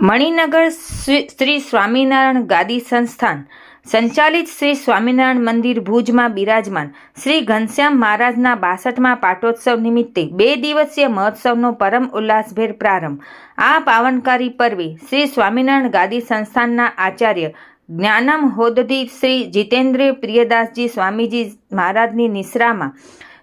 મણિનગર શ્રી સ્વામિનારાયણ ગાદી સંસ્થાન. સંચાલિત શ્રી સ્વામિનારાયણ મંદિર ભુજમાં બિરાજમાન. શ્રી ઘનશ્યામ મહારાજના બાસઠમાં પાટોત્સવ નિમિત્તે બે દિવસીય મહોત્સવનો પરમ ઉલ્લાસભેર પ્રારંભ. આ પાવનકારી પર્વે શ્રી સ્વામિનારાયણ ગાદી સંસ્થાનના આચાર્ય જ્ઞાનમ હોદધી શ્રી જીતેન્દ્ર પ્રિયદાસજી સ્વામીજી મહારાજની નિશ્રામાં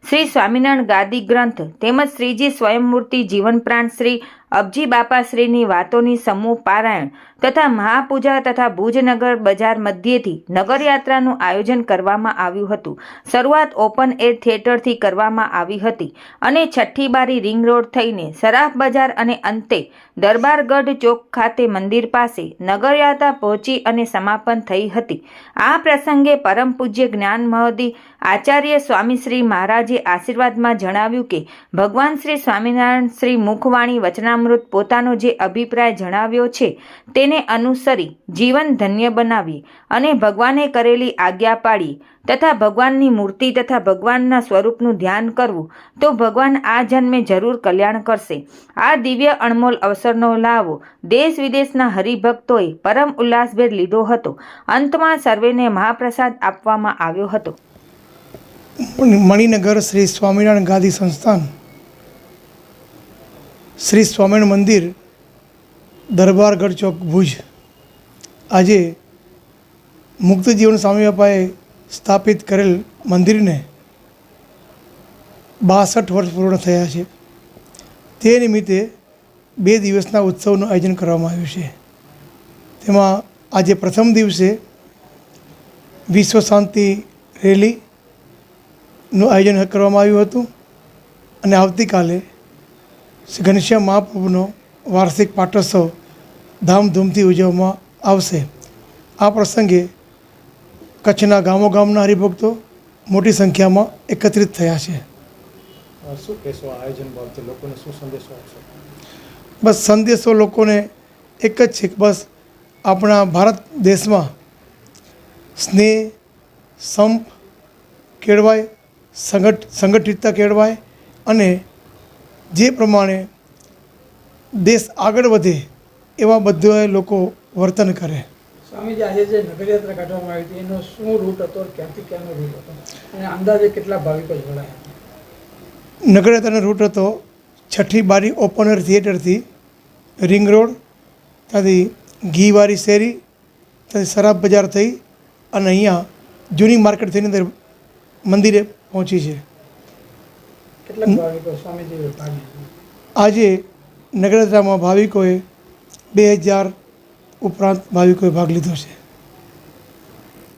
શ્રી સ્વામિનારાયણ ગાદી ગ્રંથ તેમજ શ્રીજી સ્વયંમૂર્તિ જીવનપ્રાણ શ્રી અબજી બાપાશ્રીની વાતોની સમૂહ પારાયણ તથા મહાપૂજા તથા ભુજનગર બજાર મધ્યેથી નગરયાત્રાનું આયોજન કરવામાં આવ્યું હતું. શરૂઆત ઓપન એર થિયેટરથી કરવામાં આવી હતી અને છઠ્ઠી બારી રિંગ રોડ થઈને સરાફ બજાર અને અંતે દરબારગઢ ચોક ખાતે મંદિર પાસે નગરયાત્રા પહોંચી અને સમાપન થઈ હતી. આ પ્રસંગે પરમ પૂજ્ય જ્ઞાન મહોદી આચાર્ય સ્વામી શ્રી મહારાજે આશીર્વાદમાં જણાવ્યું કે ભગવાન શ્રી સ્વામિનારાયણ શ્રી મુખવાણી વચનામૃત પોતાનો જે અભિપ્રાય જણાવ્યો છે તેને અનુસરી જીવન ધન્ય બનાવી અને ભગવાને કરેલી આજ્ઞા પાડી તથા ભગવાનની મૂર્તિ તથા ભગવાનના સ્વરૂપનું ધ્યાન કરવું તો ભગવાન આ જન્મે જરૂર કલ્યાણ કરશે. આ દિવ્ય અણમોલ અવસરનો લાવો. દેશ વિદેશના હરિભક્તોએ પરમ ઉલ્લાસભેર લીધો હતો. અંતમાં સર્વેને મહાપ્રસાદ આપવામાં આવ્યો હતો. મણિનગર શ્રી સ્વામિનારાયણ ગાદી સંસ્થાન શ્રી સ્વામિનારાયણ મંદિર દરબારગઢ ચોક, ભુજ. આજે મુક્ત જીવન સ્વામી બાપાએ સ્થાપિત કરેલ મંદિરને બાસઠ વર્ષ પૂર્ણ થયા છે. તે નિમિત્તે બે દિવસના ઉત્સવનું આયોજન કરવામાં આવ્યું છે. તેમાં આજે પ્રથમ દિવસે વિશ્વ શાંતિ રેલીનું આયોજન કરવામાં આવ્યું હતું અને આવતીકાલે ઘનશ્યામ મહાપ્રભુનો વાર્ષિક પાટોત્સવ ધામધૂમથી ઉજવવામાં આવશે. આ પ્રસંગે કચ્છના ગામો ગામના હરિભક્તો મોટી સંખ્યામાં એકત્રિત થયા છે. શું કહેશો આયોજન બાબતે? લોકોને શું સંદેશો આપશો? બસ સંદેશો લોકોને એક જ છે બસ આપણા ભારત દેશમાં સ્નેહ સંપ કેળવાય સંગઠ સંગઠિતતા કેળવાય અને જે પ્રમાણે દેશ આગળ વધે એવા બધા લોકો વર્તન કરે. સ્વામીજી આજે જે નગરયાત્રા કાઢવામાં આવી હતી એનો શું રૂટ હતો ક્યાંથી ક્યાંનો રૂટ હતો? અને અંદાજે કેટલા ભાવિકો જોડાયા નગરયાત્રાનો રૂટ હતો છઠ્ઠી બારી ઓપનર થિયેટરથી રિંગ રોડ ત્યાંથી ઘીવારી શેરી ત્યાંથી શરાબ બજાર થઈ અને અહીંયા જૂની માર્કેટ થઈને અંદર મંદિરે પહોંચી છે કેટલાક ભાવિકો સ્વામીજી ભાગ લીધો? આજે નગરયાત્રામાં ભાવિકોએ બે હજાર ઉપરાંત ભાવિકોએ ભાગ લીધો છે.